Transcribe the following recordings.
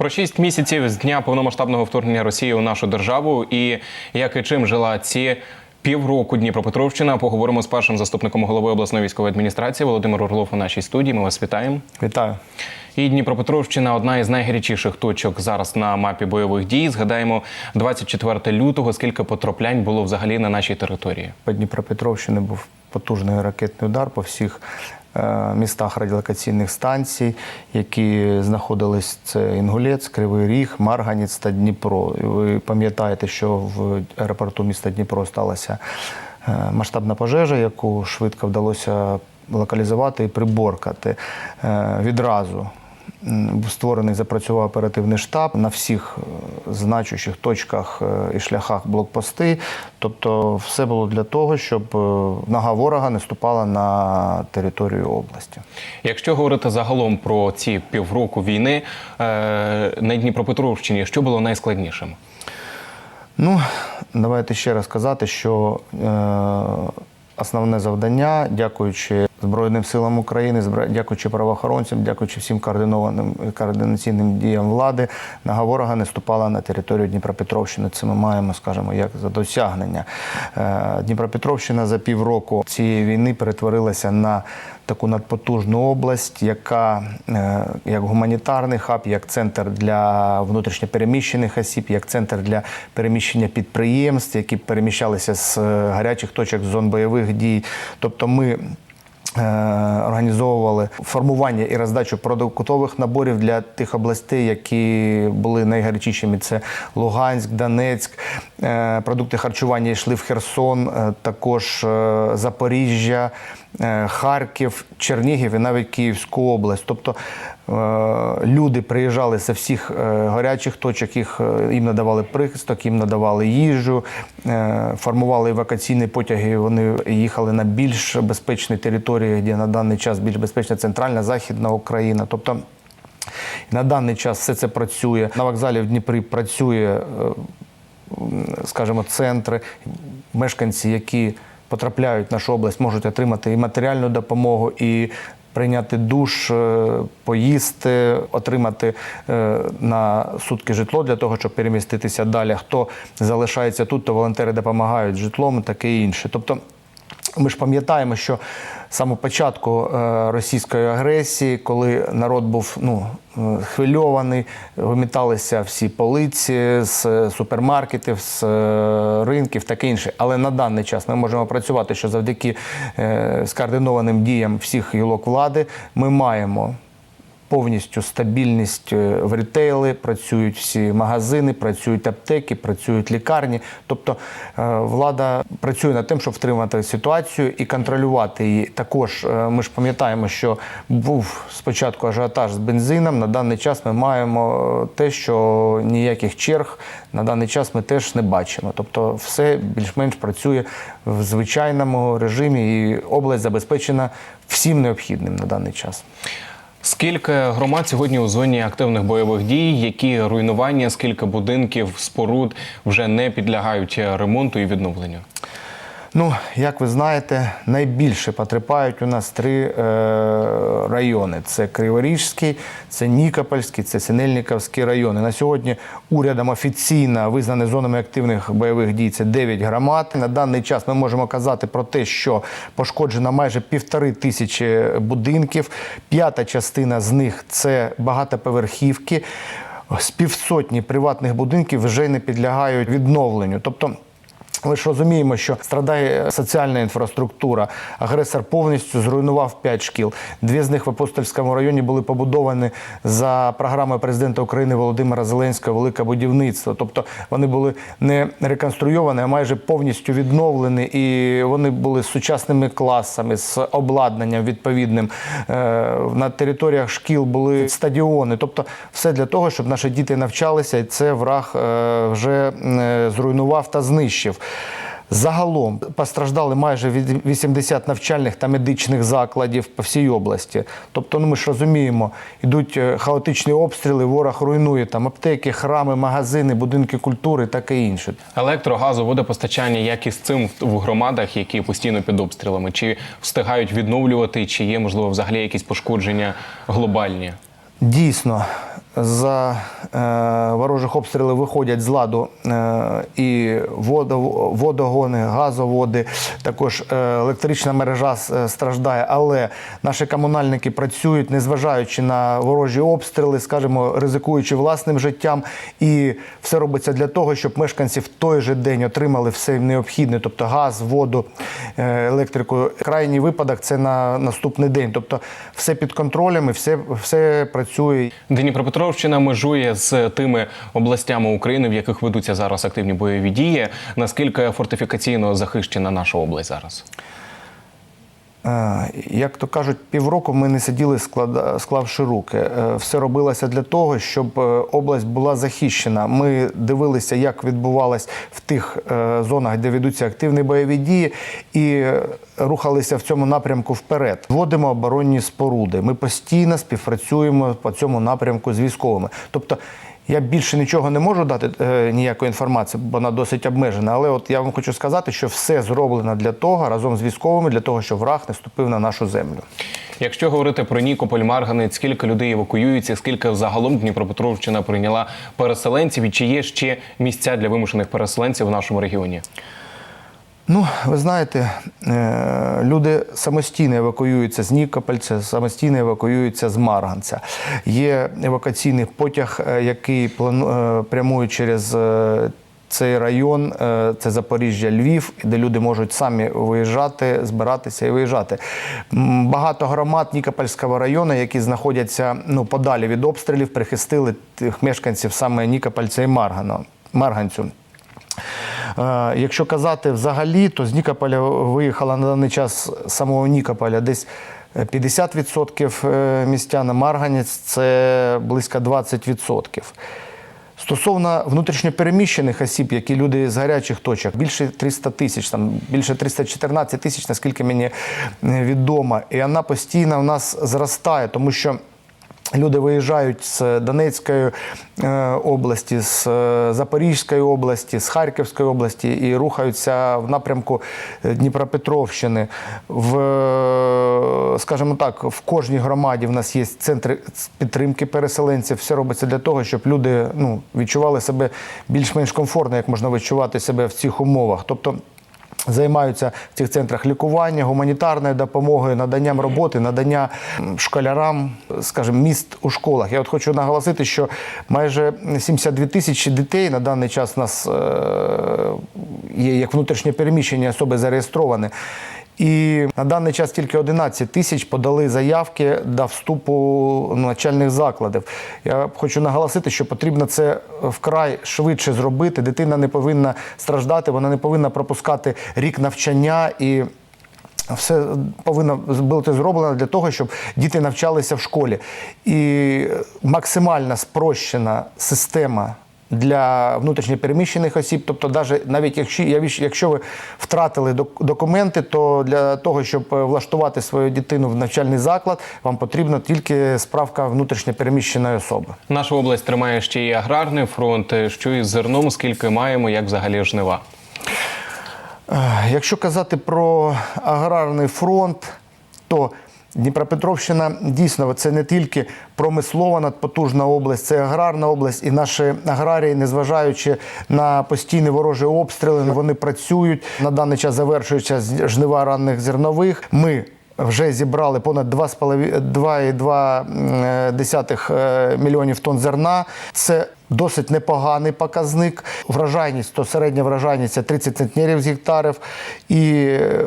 Про шість місяців з дня повномасштабного вторгнення Росії у нашу державу і як і чим жила ці півроку Дніпропетровщина. Поговоримо з першим заступником голови обласної військової адміністрації Володимир Орлов у нашій студії. Ми вас вітаємо. Вітаю. І Дніпропетровщина одна із найгарячіших точок зараз на мапі бойових дій. Згадаємо 24 лютого. Скільки потраплянь було взагалі на нашій території? По Дніпропетровщині був потужний ракетний удар по всіх містах радіолокаційних станцій, які знаходились це Інгулець, Кривий Ріг, Марганець та Дніпро. Ви пам'ятаєте, що в аеропорту міста Дніпро сталася е, масштабна пожежа, яку швидко вдалося локалізувати і приборкати е, відразу. Був створений запрацював оперативний штаб на всіх е, значущих точках е, і шляхах блокпости. Тобто, все було для того, щоб е, нога ворога не ступала на територію області. Якщо говорити загалом про ці півроку війни на Дніпропетровщині, що було найскладнішим? Ну, давайте ще раз сказати, що е, основне завдання, дякуючи Збройним силам України, дякуючи правоохоронцям, дякуючи всім координованим координаційним діям влади, нога ворога не ступала на територію Дніпропетровщини. Це ми маємо, скажімо, як за досягнення. Е, Дніпропетровщина за півроку цієї війни перетворилася на таку надпотужну область, яка е, як гуманітарний хаб, як центр для внутрішньопереміщених осіб, як центр для переміщення підприємств, які переміщалися з е, гарячих точок з зон бойових дій. Тобто ми. е, Організовували формування і роздачу продуктових наборів для тих областей, які були найгарячішими. Це Луганськ, Донецьк. Е, Продукти харчування йшли в Херсон, е, також Запоріжжя, Харків, Чернігів і навіть Київську область. Тобто люди приїжджали з всіх е, гарячих точок, їх е, їм надавали прихисток, їм надавали їжу, е, формували евакуаційні потяги. Вони їхали на більш безпечні території, де на даний час більш безпечна центральна західна Україна. Тобто на даний час все це працює. На вокзалі в Дніпрі працює, е, скажімо, центри, мешканці, які потрапляють в нашу область, можуть отримати і матеріальну допомогу, і прийняти душ, е, поїсти, отримати е, на сутки житло для того, щоб переміститися далі. Хто залишається тут, то волонтери допомагають житлом таке інше. Тобто ми ж пам'ятаємо, що саме початку е, російської агресії, коли народ був ну, е, хвильований, виміталися всі полиці з е, супермаркетів, з ринків, таке інше. Але на даний час ми можемо працювати, що завдяки скоординованим діям всіх гілок влади ми маємо повністю стабільність е, в рітейли, працюють всі магазини, працюють аптеки, працюють лікарні. Тобто е, влада працює над тим, щоб втримати ситуацію і контролювати її. Також е, ми ж пам'ятаємо, що був спочатку ажіотаж з бензином. На даний час ми маємо те, що ніяких черг на даний час ми теж не бачимо. Тобто, все більш-менш працює в звичайному режимі, і область забезпечена всім необхідним на даний час. Скільки громад сьогодні у зоні активних бойових дій? Які руйнування, скільки будинків, споруд вже не підлягають ремонту і відновленню? Ну, як ви знаєте, найбільше потерпають у нас три е, райони: це Криворіжський, це Нікопольський, це Синельниковський райони. На сьогодні урядом офіційно визнані зонами активних бойових дій це 9 громад. На даний час ми можемо казати про те, що пошкоджено майже півтори тисячі будинків. П'ята частина з них це багатоповерхівки. З півсотні приватних будинків вже не підлягають відновленню. Тобто ми ж розуміємо, що страдає соціальна інфраструктура. Агресор повністю зруйнував п'ять шкіл. Дві з них в Апостольському районі були побудовані за програмою президента України Володимира Зеленського Велике будівництво. Тобто вони були не реконструйовані, а майже повністю відновлені, і вони були з сучасними класами, з обладнанням відповідним. Е, На територіях шкіл були стадіони. Тобто, все для того, щоб наші діти навчалися, і це враг е, вже е, зруйнував та знищив. Загалом постраждали майже 80 навчальних та медичних закладів по всій області. Тобто, ну ми ж розуміємо, йдуть е, хаотичні обстріли, ворог руйнує там аптеки, храми, магазини, будинки культури, таке інше. Електро, газу, водопостачання, як із цим в- в громадах, які постійно під обстрілами? Чи встигають відновлювати, чи є можливо взагалі якісь пошкодження глобальні? Дійсно, за е, ворожих обстрілів виходять з ладу е, і водо- водогони, газоводи, також е, електрична мережа страждає. Але наші комунальники працюють, незважаючи на ворожі обстріли, скажімо, ризикуючи власним життям. І все робиться для того, щоб мешканці в той же день отримали все необхідне, тобто газ, воду, електрику. Крайній випадок це на наступний день. Тобто все під контролем і все, все працює. Дніпропетровщина межує з тими областями України, в яких ведуться зараз активні бойові дії. Наскільки фортифікаційно захищена наша область зараз? Як то кажуть, півроку ми не сиділи, склавши руки. Е, Все робилося для того, щоб е, область була захищена. Ми дивилися, як відбувалось в тих е, зонах, де ведуться активні бойові дії, і рухалися в цьому напрямку вперед. Вводимо оборонні споруди. Ми постійно співпрацюємо по цьому напрямку з військовими. Тобто. Я більше нічого не можу дати е, ніякої інформації, бо вона досить обмежена. Але от я вам хочу сказати, що все зроблено для того, разом з військовими, для того, щоб враг не ступив на нашу землю. Якщо говорити про Нікополь, Марганець, скільки людей евакуюється, скільки загалом Дніпропетровщина прийняла переселенців, і чи є ще місця для вимушених переселенців в нашому регіоні? Ну, ви знаєте, е, люди самостійно евакуюються з Нікопольця, самостійно евакуюються з Марганця. Є евакуаційний потяг, е, який плану- е, прямує через. Цей район це Запоріжжя, Львів, де люди можуть самі виїжджати, збиратися і виїжджати. Багато громад Нікопольського району, які знаходяться ну, подалі від обстрілів, прихистили тих мешканців саме Нікопольця і Маргано, Марганцю. Е, Якщо казати взагалі, то з Нікополя виїхало на даний час самого Нікополя десь 50% е, містян, а Марганець це близько 20%. Стосовно внутрішньопереміщених осіб, які люди з гарячих точок, більше 300 тисяч, там більше 314 тисяч, наскільки мені е, відомо, і вона постійно в нас зростає, тому що. Люди виїжджають з Донецької е, області, з е, Запорізької області, з Харківської області і рухаються в напрямку е, Дніпропетровщини. В, скажімо так, в кожній громаді в нас є центри підтримки переселенців. Все робиться для того, щоб люди ну, відчували себе більш-менш комфортно, як можна відчувати себе в цих умовах. Тобто Займаються в цих центрах лікування, гуманітарною допомогою, наданням роботи, надання школярам, скажімо, міст у школах. Я от хочу наголосити, що майже 72 тисячі дітей на даний час у нас е, є як внутрішнє переміщення особи зареєстровані. І на даний час тільки 11 тисяч подали заявки до вступу навчальних закладів. Я хочу наголосити, що потрібно це вкрай швидше зробити. Дитина не повинна страждати, вона не повинна пропускати рік навчання і. Все повинно бути зроблено для того, щоб діти навчалися в школі. І максимально спрощена система для внутрішньопереміщених осіб. Тобто, навіть якщо, якщо ви втратили док- документи, то для того, щоб е, влаштувати свою дитину в навчальний заклад, вам потрібна тільки справка внутрішньопереміщеної особи. Наша область тримає ще й аграрний фронт. Що із зерном, скільки маємо, як взагалі жнива? Е, Якщо казати про аграрний фронт, то Дніпропетровщина дійсно це не тільки промислова надпотужна область, це аграрна область, і наші аграрії, незважаючи на постійні ворожі обстріли, вони працюють. На даний час завершується жнива ранних зернових. Ми вже зібрали понад 2,2 е, мільйонів тонн зерна. Це досить непоганий показник. Врожайність, то середня врожайність це 30 центнерів з гектарів. І е,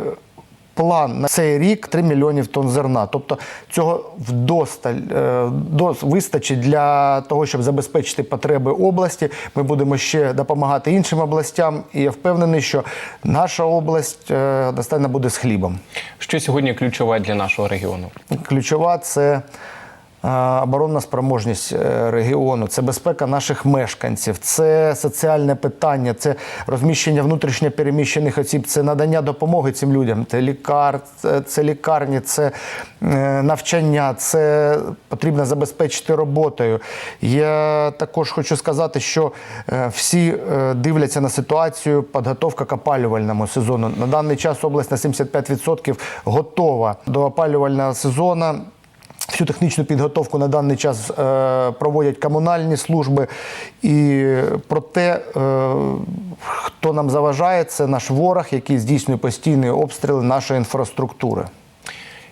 план на цей рік 3 мільйонів тонн зерна. Тобто цього вдосталь е, дос- вистачить для того, щоб забезпечити потреби області. Ми будемо ще допомагати іншим областям. І я впевнений, що наша область е, достатньо буде з хлібом. Що сьогодні ключове для нашого регіону? Ключова це оборонна спроможність е, регіону, це безпека наших мешканців, це соціальне питання, це розміщення внутрішньо переміщених осіб, це надання допомоги цим людям. Це лікар, це, лікарні, це е, навчання, це потрібно забезпечити роботою. Я також хочу сказати, що е, всі дивляться на ситуацію підготовка к опалювальному сезону. На даний час область на 75% готова до опалювального сезону. Всю технічну підготовку на даний час е, проводять комунальні служби. І про те, е, хто нам заважає, це наш ворог, який здійснює постійні обстріли нашої інфраструктури.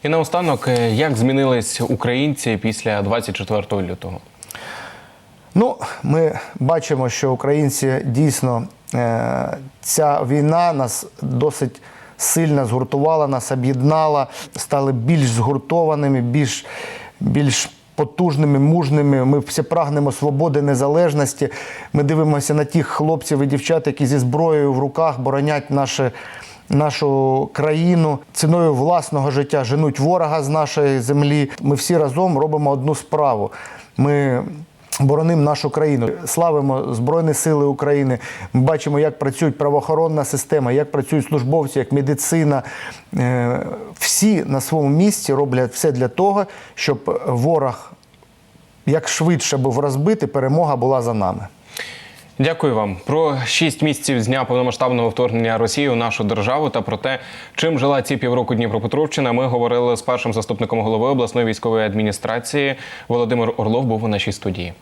І наостанок, е, як змінились українці після 24 лютого? Ну, ми бачимо, що українці дійсно е, ця війна нас досить сильно згуртувала, нас об'єднала, стали більш згуртованими, більш, більш потужними, мужними. Ми всі прагнемо свободи, незалежності. Ми дивимося на тих хлопців і дівчат, які зі зброєю в руках боронять наше. Нашу країну ціною власного життя женуть ворога з нашої землі. Ми всі разом робимо одну справу. Ми боронимо нашу країну, славимо Збройні Сили України. Ми бачимо, як працюють правоохоронна система, як працюють службовці, як медицина. Е, Всі на своєму місці роблять все для того, щоб ворог як швидше був розбитий, перемога була за нами. Дякую вам про шість місяців з дня повномасштабного вторгнення Росії у нашу державу та про те, чим жила ці півроку Дніпропетровщина. Ми говорили з першим заступником голови обласної військової адміністрації. Володимир Орлов був у нашій студії.